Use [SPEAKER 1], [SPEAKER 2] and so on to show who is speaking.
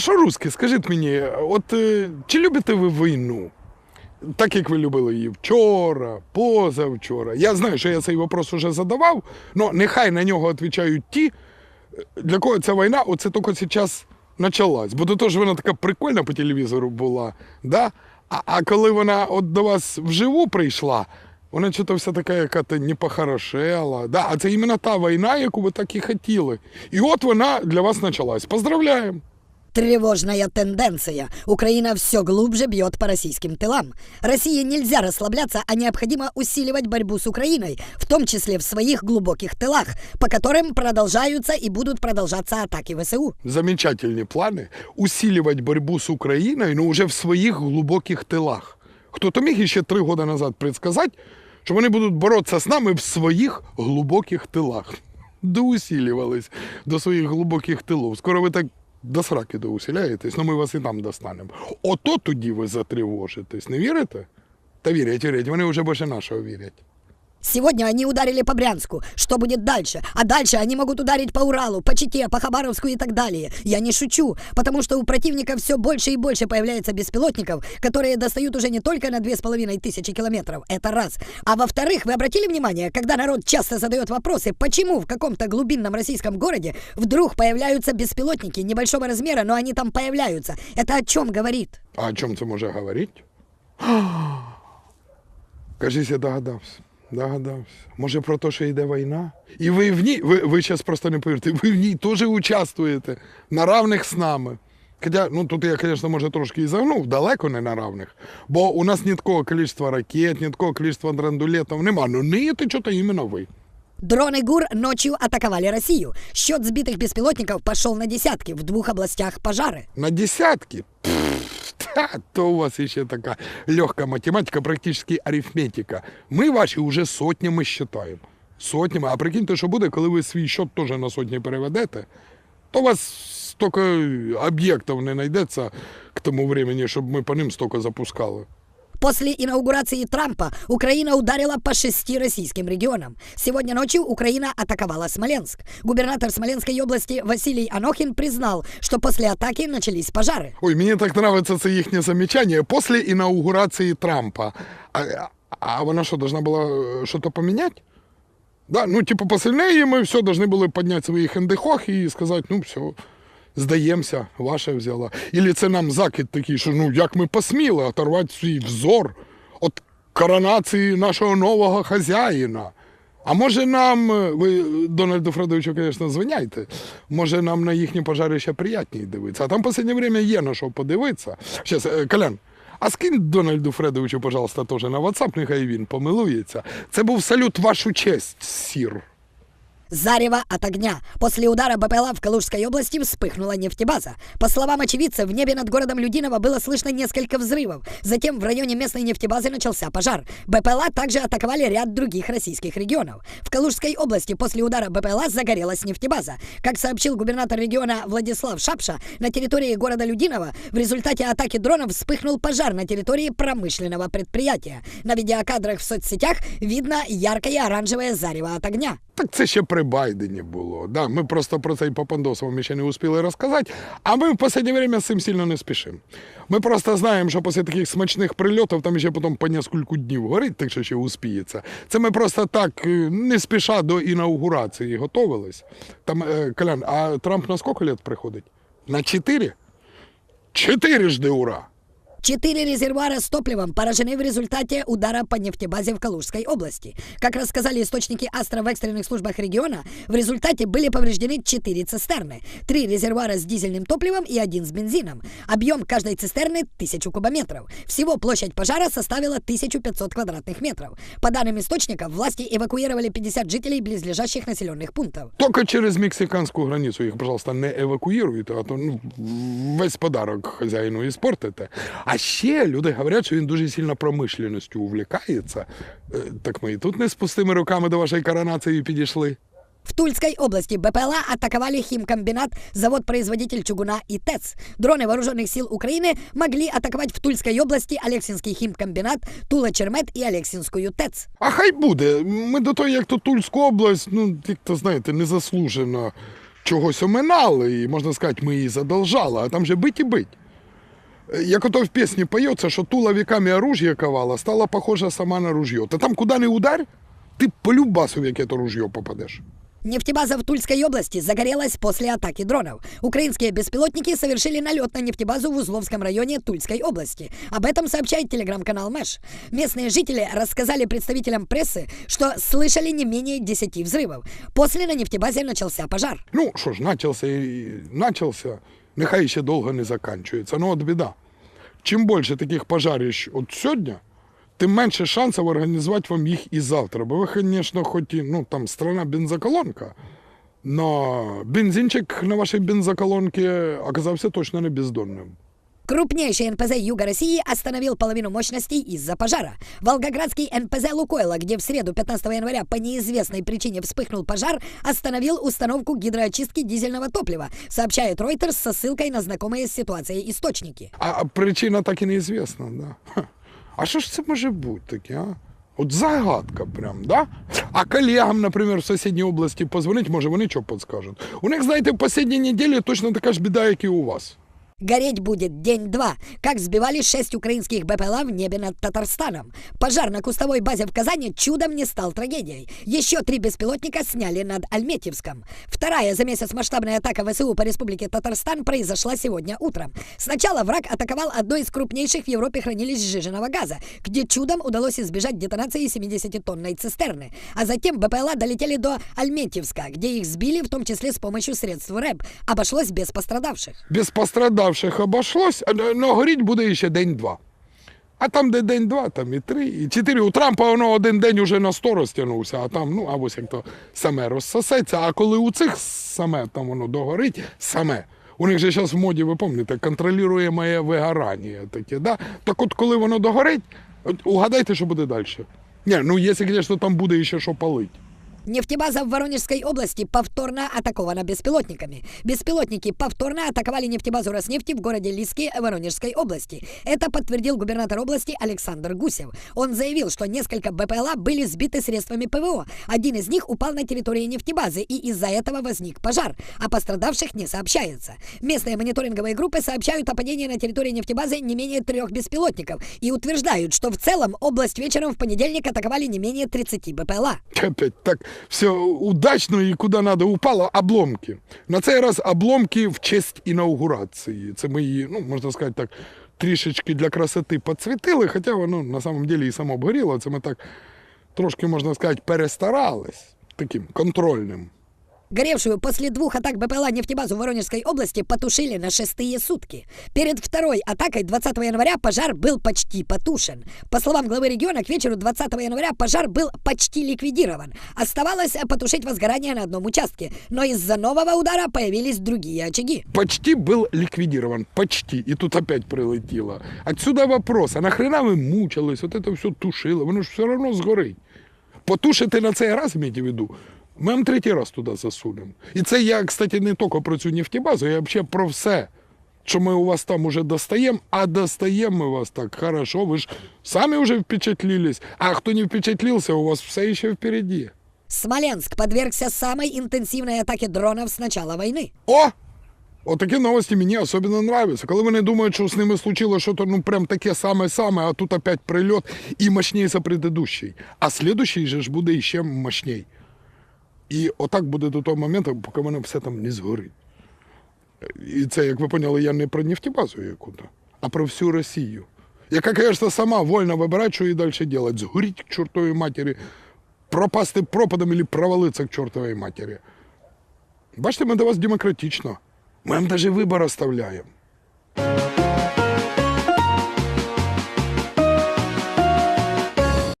[SPEAKER 1] А що русські, скажіть мені, от е, чи любите ви війну? Так як ви любили її вчора, позавчора. Я знаю, що я цей вопрос уже задавав, але нехай на нього відповідають ті, для кого ця війна оце тільки зараз почалась. Бо до того ж вона така прикольна по телевізору була. Да? А, а коли вона от до вас вживу прийшла, вона чого вся така, яка то не похорошела. Да? А це іменно та війна, яку ви так і хотіли. І от вона для вас почалась. Поздравляємо!
[SPEAKER 2] Тревожная тенденция. Украина все глубже бьет по российским тылам. России нельзя расслабляться, а необходимо усиливать борьбу с Украиной, в том числе в своих глубоких тылах, по которым продолжаются и будут продолжаться атаки ВСУ.
[SPEAKER 1] замечательные планы усиливать борьбу с Украиной, но уже в своїх глубоких тилах. Хто-то міг ще три роки назад предсказати, що вони будуть боротися з нами в своїх глибоких тилах. Доусилювались до своїх глибоких тилов. Скоро ви так до сраки доусіляєтесь, ну ми вас і там достанемо. Ото тоді ви затривожитесь. Не вірите? Та вірять, вірять, вони вже більше нашого вірять.
[SPEAKER 2] Сегодня они ударили по Брянску. Что будет дальше? А дальше они могут ударить по Уралу, по Чите, по Хабаровску и так далее. Я не шучу, потому что у противника все больше и больше появляется беспилотников, которые достают уже не только на две с половиной тысячи километров, это раз. А во-вторых, вы обратили внимание, когда народ часто задает вопросы, почему в каком-то глубинном российском городе вдруг появляются беспилотники небольшого размера, но они там появляются. Это о чем говорит?
[SPEAKER 1] А о чому це може говорити? Кажись, я догадався. Догадався. Може про те, що йде війна? І ви в ній, ви, ви зараз просто не повірите, ви в ній теж участвуєте на равних з нами. Хоча, ну тут я, звісно, може трошки і загнув, далеко не на равних. Бо у нас ні такого кількості ракет, ні такого кількості драндулетів нема. Ну ниєте що-то іменно ви.
[SPEAKER 2] Дроны ГУР ночью атаковали Россию. Счет сбитых беспилотников пошел на десятки. В двух областях пожары.
[SPEAKER 1] На десятки? Пф, Та, то у вас ще така легка математика, практически арифметика. Ми ваші вже сотнями считаємо. Сотнями. А прикиньте, що буде, коли ви свій счет теж на сотні переведете, то у вас стільки об'єктів не знайдеться к тому времени, щоб ми по ним стільки запускали.
[SPEAKER 2] После инаугурации Трампа Украина ударила по шести российским регионам. Сегодня ночью Украина атаковала Смоленск. Губернатор Смоленской области Василий Анохин признал, что после атаки начались пожары.
[SPEAKER 1] Ой, мені так подобається це їхнє замечання. Після інаугурації Трампа. А, а вона що, должна була е, щось поміняти? Да, ну, типу, після неї ми все должны були підняти свої хендехох і сказати, ну все, здаємося, ваша взяла. Ілі це нам закид такий, що ну як ми посміли оторвати свій взор від коронації нашого нового хазяїна. А може нам, е, ви Дональду Фредовичу, звісно, звиняйте, може нам на їхні пожари ще приятніше дивитися. А там в останнє время є на що подивитися. Щас, е, Колян, а скинь Дональду Фредовичу, пожалуйста, теж на WhatsApp, нехай він помилується. Це був салют вашу честь, сір.
[SPEAKER 2] Зарево от огня. После удара БПЛА в Калужской области вспыхнула нефтебаза. По словам очевидцев, в небе над городом Людиново было слышно несколько взрывов. Затем в районе местной нефтебазы начался пожар. БПЛА также атаковали ряд других российских регионов. В Калужской области после удара БПЛА загорелась нефтебаза. Как сообщил губернатор региона Владислав Шапша, на территории города Людиново в результате атаки дронов вспыхнул пожар на территории промышленного предприятия. На видеокадрах в соцсетях видно яркое оранжевое зарево от огня.
[SPEAKER 1] Так це ще при Байдені було. Да, ми просто про цей Папандос вам ще не успіли розказати, а ми в останнє время з цим сильно не спішимо. Ми просто знаємо, що після таких смачних прильотів там ще потім по нескільки днів горить, так що ще успіється. Це ми просто так е, не спіша до інаугурації готовились. Там, е, Колян, а Трамп на скільки лет приходить? На чотири? Чотири жди ура!
[SPEAKER 2] Четыре резервуара с топливом поражены в результате удара по нефтебазе в Калужской области. Как рассказали источники Астра в экстренных службах региона, в результате были повреждены четыре цистерны. Три резервуара с дизельным топливом и один с бензином. Объем каждой цистерны 1000 кубометров. Всего площадь пожара составила 1500 квадратных метров. По данным источников, власти эвакуировали 50 жителей близлежащих населенных пунктов.
[SPEAKER 1] Только через мексиканську границю їх, пожалуйста, не евакуюйте, а то ну, весь подарок хазяїну іспортите. А ще люди говорять, що він дуже сильно промишленістю увлікається. Е, Так ми і тут не з пустими руками до вашої коронації підійшли.
[SPEAKER 2] В Тульской области БПЛА атаковали химкомбинат, завод-производитель чугуна и ТЭЦ. Дроны вооруженных сил Украины могли атаковать в Тульской области Алексинский химкомбинат, Тула-Чермет и Алексинскую ТЭЦ.
[SPEAKER 1] А хай буде. Ми до того, як то Тульську область, ну, як то знаєте, незаслужено чогось оминали, і можна сказати, ми її задолжали, а там же бить і бить. Е, Як ото в пісні поється, що тула віками оружие ковала, стала похожа сама на ружье. Та там куди не ударь, ти по любасу в яке то ружье попадеш.
[SPEAKER 2] Нефтебаза в Тульской области загорелась после атаки дронов. Украинские беспилотники совершили налет на нефтебазу в Узловском районе Тульской области. Об этом сообщает телеграм-канал Мэш. Местные жители рассказали представителям прессы, что слышали не менее 10 взрывов. После на нефтебазе начался пожар.
[SPEAKER 1] Ну, що ж, начався і начався, нехай ще довго не закінчується. Ну, от біда. Чим більше таких пожарищ от сьогодні, тим менше шансів організувати вам їх і завтра. Бо ви, звісно, хоч і, ну, там страна бензоколонка, но бензинчик на вашій бензоколонці оказався точно не бездонним.
[SPEAKER 2] Крупнейший НПЗ Юга России остановил половину мощностей из-за пожара. Волгоградский НПЗ «Лукойла», где в среду 15 января по неизвестной причине вспыхнул пожар, остановил установку гидроочистки дизельного топлива, сообщает Reuters со ссылкой на знакомые с ситуацией источники.
[SPEAKER 1] А причина так і неізвісна, да. Ха. А що ж це може бути таке, а? От загадка прям, да? А колегам, наприклад, в сусідній області позвонить, може вони що підскажуть. У них, знаєте, в останній неділі точно така ж біда, як і у вас.
[SPEAKER 2] Гореть будет день-два, как сбивали шесть украинских БПЛА в небе над Татарстаном. Пожар на кустовой базе в Казани чудом не стал трагедией. Еще три беспилотника сняли над Альметьевском. Вторая за месяц масштабная атака ВСУ по республике Татарстан произошла сегодня утром. Сначала враг атаковал одно из крупнейших в Европе хранилищ сжиженного газа, где чудом удалось избежать детонации 70-тонной цистерны. А затем БПЛА долетели до Альметьевска, где их сбили, в том числе с помощью средств РЭБ. Обошлось без пострадавших.
[SPEAKER 1] Без пострадавших обошлось, а но горіть буде ще день-два. А там, де день-два, там і три, і чотири. У Трампа воно один день уже на сто розтягнувся, а там, ну, а ось як то саме розсосеться. А коли у цих саме там воно догорить, саме. У них же зараз в моді, ви пам'ятаєте, контролюємо вигорання таке, да? Так от коли воно догорить, угадайте, що буде далі. Ні, ну якщо, звісно, там буде ще що палить.
[SPEAKER 2] Нефтебаза в Воронежской области повторно атакована беспилотниками. Беспилотники повторно атаковали нефтебазу Роснефти в городе Лиски Воронежской области. Это подтвердил губернатор области Александр Гусев. Он заявил, что несколько БПЛА были сбиты средствами ПВО. Один из них упал на территории нефтебазы, и из-за этого возник пожар. О пострадавших не сообщается. Местные мониторинговые группы сообщают о падении на территории нефтебазы не менее трех беспилотников и утверждают, что в целом область вечером в понедельник атаковали не менее 30 БПЛА.
[SPEAKER 1] Опять так все удачно і куди треба упало обломки. На цей раз обломки в честь інаугурації. Це ми її, ну можна сказати так, трішечки для красоти підсвітили, хоча воно на самом деле і само обгоріло. Це ми так трошки, можна сказати, перестарались таким контрольним.
[SPEAKER 2] Горевшую после двух атак БПЛА нефтебазу Воронежской области потушили на шестые сутки. Перед второй атакой 20 января пожар был почти потушен. По словам главы региона, к вечеру 20 января пожар был почти ликвидирован. Оставалось потушить возгорание на одном участке, но из-за нового удара появились другие очаги.
[SPEAKER 1] Почти был ликвидирован, почти. И тут опять прилетіло. Отсюда вопрос, а нахрена ви мучились, от це все тушили, воно ж все одно згорить. Потушити на цей раз, имейте в виду, ми вам третій раз туди засунемо. І це я, кстати, не тільки про цю нефтебазу, я взагалі про все. Що ми у вас там уже достаємо, а достаємо ми вас так хорошо, ви ж самі вже впечатлились, а хто не впечатлился, у вас все ще впереді.
[SPEAKER 2] Смоленск подвергся самой интенсивной атаке дронов с начала войны.
[SPEAKER 1] О! Отакі новості мені особливо нравятся. Коли вони думають, що з ними случилось щось ну прям таке саме-саме, а тут опять прильот і мощніше предыдущий. А слідущий же ж буде іще мощней. І отак буде до того моменту, поки воно все там не згорить. І це, як ви поняли, я не про нефтебазу яку-то, а про всю Росію. Яка, звісно, сама вольно вибирає, що їй далі робити. Згоріть к чортовій матері, пропасти пропадом або провалитися к чортовій матері. Бачите, ми до вас демократично. Ми вам навіть вибір оставляємо.